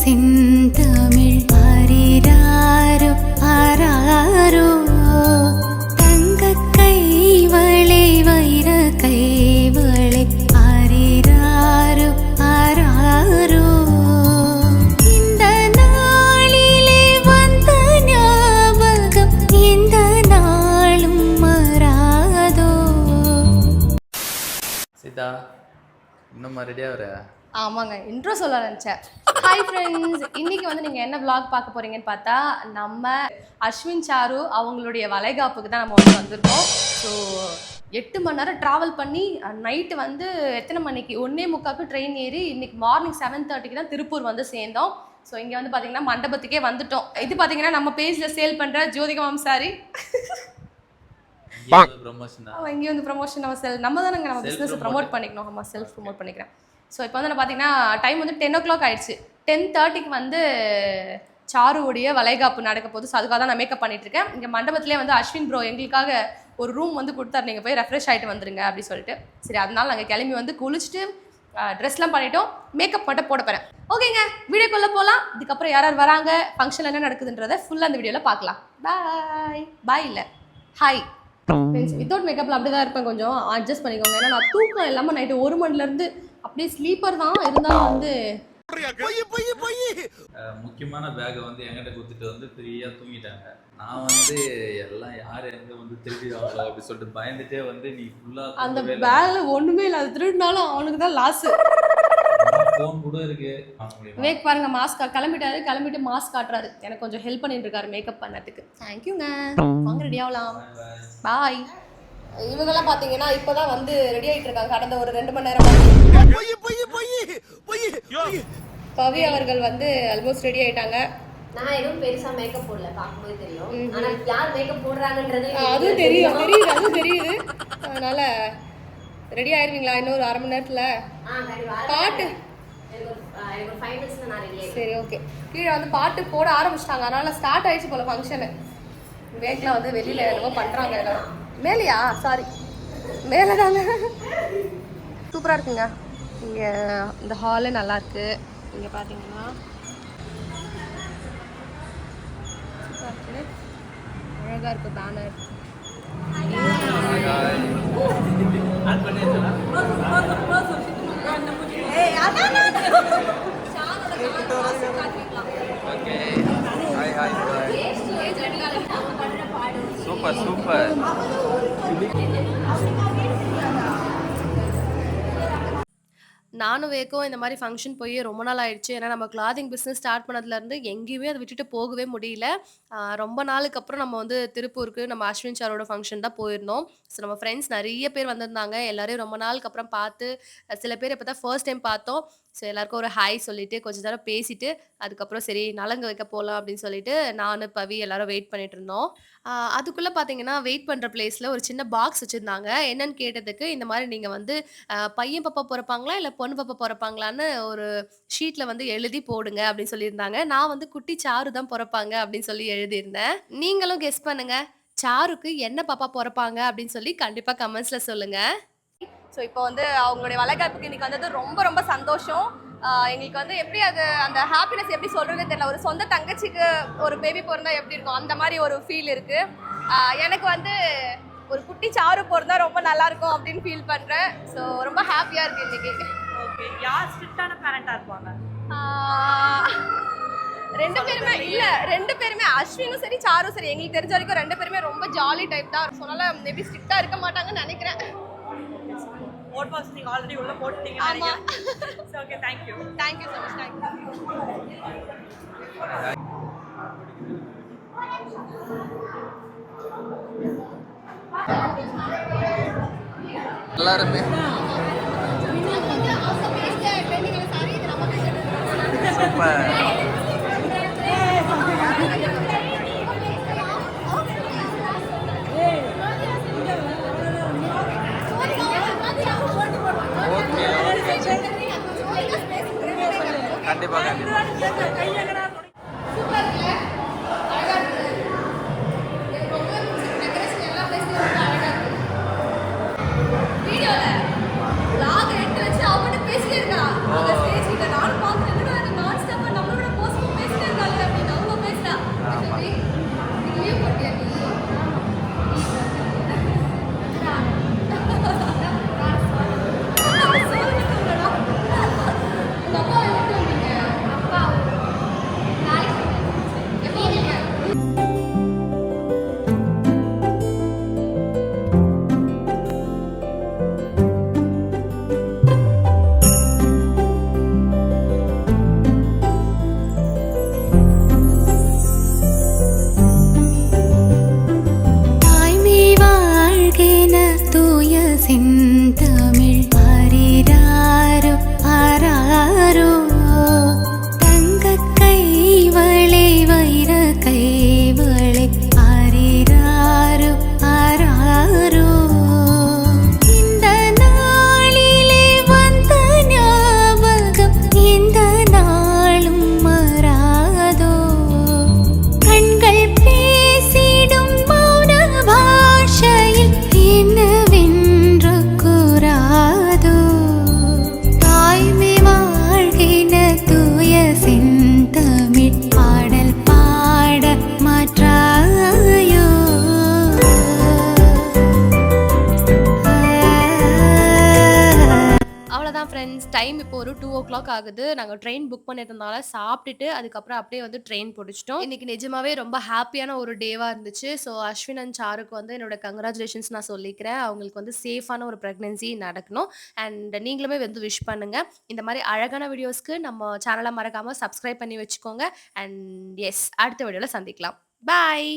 செந்தமிழ் ஆரிராரோ ஆராரோ. தங்க கைவளை வைர கைவளை ஆரிராரோ ஆராரோ. இந்த நாளிலே வந்த ஞாபகம் நாளும் இன்னும் ரெடியாக வர? ஆமாங்க இன்ட்ரோ சொல்ல நினச்சேன் ஹாய் ஃப்ரெண்ட்ஸ் இன்னைக்கு வந்து நீங்கள் என்ன vlog பார்க்க போறீங்கன்னு பார்த்தா நம்ம அஸ்வின் சாரு அவங்களுடைய வளைகாப்புக்கு தான் நம்ம வந்து வந்திருக்கோம். ஸோ எட்டு மணி நேரம் ட்ராவல் பண்ணி நைட்டு வந்து எத்தனை மணிக்கு? ஒன்னே முக்காக்கு ட்ரெயின் ஏறி இன்னைக்கு மார்னிங் செவன் தேர்ட்டிக்கு தான் திருப்பூர் வந்து சேர்ந்தோம். ஸோ இங்கே வந்து பார்த்தீங்கன்னா மண்டபத்துக்கே வந்துட்டோம். இது பார்த்தீங்கன்னா நம்ம பேஜில் சேல் பண்ணுற ஜோதிகா மாம் சாரி இங்கே வந்து ப்ரமோஷன் நம்ம செல் நம்ம தானங்க நம்ம பிஸ்னஸ். ப்ரமோட் பண்ணிக்கணும். நம்ம செல்ஃப் ப்ரமோட் பண்ணிக்கிறேன். ஸோ இப்போ வந்து நான் பார்த்தீங்கன்னா டைம் வந்து டென் ஓ கிளாக் ஆயிடுச்சு டென் தேர்ட்டிக்கு வந்து சாருவுடைய வளைகாப்பு நடக்க போது ஸோ அதுக்காக தான் நான் மேக்கப் பண்ணிட்டு இருக்கேன். இங்கே மண்டபத்திலே வந்து அஸ்வின் ப்ரோ எங்களுக்காக ஒரு ரூம் வந்து கொடுத்தாரு. நீங்கள் போய் ரெஃப்ரெஷ் ஆகிட்டு வந்துருங்க அப்படி சொல்லிட்டு. சரி அதனால நாங்கள் கிளம்பி வந்து குளிச்சுட்டு ட்ரெஸ்லாம் பண்ணிட்டோம். மேக்கப் மட்டும் போட போகிறேன் ஓகேங்க வீடியோக்குள்ளே போகலாம் இதுக்கப்புறம் யார் யார் வராங்க ஃபங்க்ஷன் என்ன நடக்குதுன்றத ஃபுல்லாக அந்த வீடியோவில் பார்க்கலாம். பாய் பாய் இல்லை. ஹாய் வித்தவுட் மேக்கப்பில் அப்படி தான் இருப்பேன் கொஞ்சம். அட்ஜஸ்ட் பண்ணிக்கோங்க. ஏன்னா நான் தூக்கம் இல்லாமல் நைட்டு ஒரு மணிலேருந்து அப்படியே ஸ்லீப்பர் தான் இருந்தாலும் வந்து முக்கியமான பேக்கை வந்து என்கிட்ட கொடுத்துட்டு வந்து ஃப்ரீயாக தூங்கிட்டாங்க. நான் வந்து எல்லாம் யார் எங்கே வந்து திருடிடுவாங்களோ அப்படி சொல்லிட்டு பயந்துட்டே வந்து நீ ஃபுல்லாக அந்த பேக்ல ஒண்ணுமே இல்லை அது திருடினாலும் அவனுக்கு தான் லாஸ் ஃபோன் கூட இருக்கு? விவேக் பாருங்க மாஸ்க் கிளம்பிட்டாரு கிளம்பிட்டு மாஸ்க் காட்டுறாரு. எனக்கு கொஞ்சம் ஹெல்ப் பண்ணிட்டு இருக்காரு மேக்கப் பண்ணதுக்கு. தேங்க்யூங்க வாங்க ரெடி ஆகலாம். பாய் இவங்கெல்லாம் பார்த்தீங்கன்னா இப்போதான் வந்து ரெடி ஆயிட்டு இருக்காங்க கடந்த ஒரு ரெண்டு மணி நேரம் பவி அவர்கள் வந்து ஆல்மோஸ்ட் ரெடி ஆயிட்டாங்க. நான் எதுவும் பெருசா மேக்கப் போடல பார்க்கும்போது தெரியும். ஆனா யார் மேக்கப் போடுறாங்கன்றது ஆ, அதுவும் தெரியும். தெரியுது அதுவும் தெரியுது. அதனால ரெடி ஆயிருவீங்களா இன்னும் ஒரு அரை மணி நேரத்துல? பாட்டு. சரி ஓகே கீழே வந்து பாட்டு போட ஆரம்பிச்சிட்டாங்க. அதனால ஸ்டார்ட் ஆயிடுச்சு போல ஃபங்க்ஷனு வேக்கில் வந்து வெளியில என்னமோ பண்றாங்க எல்லாரும். மேலையா? சாரி மேலே தாங்க சூப்பராக இருக்குங்க. இங்கே இந்த ஹாலு நல்லா இருக்கு. இங்கே பார்த்தீங்கன்னா சூப்பராக இருக்குது அழகாக இருக்கு பேனர் சூப்பர் சூப்பர் 같은데? நானும் வேக்கும் இந்த மாதிரி ஃபங்க்ஷன் போய் ரொம்ப நாள் ஆயிடுச்சு. ஏன்னா நம்ம கிளாதிங் பிஸ்னஸ் ஸ்டார்ட் பண்ணதுலேருந்து எங்கேயுமே அதை விட்டுட்டு போகவே முடியல. ஆஹ் ரொம்ப நாளுக்கு அப்புறம் நம்ம வந்து திருப்பூருக்கு நம்ம அஸ்வின் சாரோட ஃபங்க்ஷன் தான் போயிருந்தோம். ஸோ நம்ம ஃப்ரெண்ட்ஸ் நிறைய பேர் வந்திருந்தாங்க. எல்லாரையும் ரொம்ப நாளுக்கு அப்புறம் பார்த்து சில பேர் இப்போ தான் ஃபர்ஸ்ட் டைம் பார்த்தோம். ஸோ எல்லாருக்கும் ஒரு ஹாய் சொல்லிட்டு கொஞ்ச நேரம் பேசிட்டு அதுக்கப்புறம் சரி நலங்கு வைக்க போகலாம் அப்படின்னு சொல்லிட்டு நான் பவி எல்லாரும் வெயிட் பண்ணிட்டு இருந்தோம். ஆஹ் அதுக்குள்ள பார்த்தீங்கன்னா வெயிட் பண்ணுற பிளேஸில் ஒரு சின்ன பாக்ஸ் வச்சுருந்தாங்க. என்னன்னு கேட்டதுக்கு இந்த மாதிரி நீங்கள் வந்து ஆஹ் பையன் பாப்பா பிறப்பாங்களா? இல்லை பொண்ணு பாப்பா பிறப்பாங்களான்னு ஒரு ஷீட்டில் வந்து எழுதி போடுங்க அப்படின்னு சொல்லியிருந்தாங்க. நான் வந்து குட்டி சாரு தான் பிறப்பாங்க அப்படின்னு சொல்லி எழுதியிருந்தேன். நீங்களும் கெஸ் பண்ணுங்க. சாருக்கு என்ன பாப்பா பிறப்பாங்க அப்படின்னு சொல்லி கண்டிப்பாக கமெண்ட்ஸில் சொல்லுங்க. ஸோ இப்போ வந்து அவங்களுடைய வளைகாப்புக்கு இன்னைக்கு வந்தது ரொம்ப ரொம்ப சந்தோஷம். எங்களுக்கு வந்து எப்படி அது அந்த ஹாப்பினஸ் எப்படி சொல்றதுன்னு தெரியல. ஒரு சொந்த தங்கச்சிக்கு ஒரு பேபி பிறந்தா எப்படி இருக்கும்? அந்த மாதிரி ஒரு ஃபீல் இருக்கு. எனக்கு வந்து ஒரு குட்டி சாறு பிறந்தா ரொம்ப நல்லா இருக்கும் அப்படின்னு ஃபீல் பண்றேன். ஸோ ரொம்ப ஹாப்பியா இருக்கு இன்னைக்கு. ஓகே யார் ஸ்ட்ரிக்டான பேரண்டா இருப்பாங்க? ரெண்டு பேருமே இல்ல ரெண்டு பேருமே அஸ்வினும் சரி சாரும் சரி எங்களுக்கு தெரிஞ்ச வரைக்கும் ரெண்டு பேருமே ரொம்ப ஜாலி டைப் தான் சொன்னால மேபி ஸ்ட்ரிக்டா இருக்க மாட்டாங்கன்னு நினைக்கிறேன். ஓட் பாக்ஸ் நீங்க ஆல்ரெடி உள்ள போட்டுட்டீங்க ஆமா. Okay thank you thank you so much thank you எல்லாருமே சூப்பர் ஓகே ஓகே கண்டிப்பா கண்டிப்பா செந்தமிழ் ஃப்ரெண்ட்ஸ் டைம் இப்போ ஒரு டூ ஓ கிளாக் ஆகுது. நாங்கள் ட்ரெயின் புக் பண்ணியிருந்தனால சாப்பிட்டுட்டு அதுக்கப்புறம் அப்படியே வந்து ட்ரெயின் பிடிச்சிட்டோம். இன்னைக்கு நிஜமாவே ரொம்ப ஹாப்பியான ஒரு டேவாக இருந்துச்சு. ஸோ அஸ்வின் அண்ட் சாருக்கு வந்து என்னோட கங்க்ராச்சுலேஷன்ஸ் நான் சொல்லிக்கிறேன். அவங்களுக்கு வந்து சேஃபான ஒரு ப்ரெக்னென்சி நடக்கணும். அண்ட் நீங்களுமே வந்து விஷ் பண்ணுங்கள் இந்த மாதிரி அழகான வீடியோஸ்க்கு நம்ம சேனலை மறக்காமல் சப்ஸ்கிரைப் பண்ணி வச்சுக்கோங்க. அண்ட் எஸ் அடுத்த வீடியோவில் சந்திக்கலாம். பாய்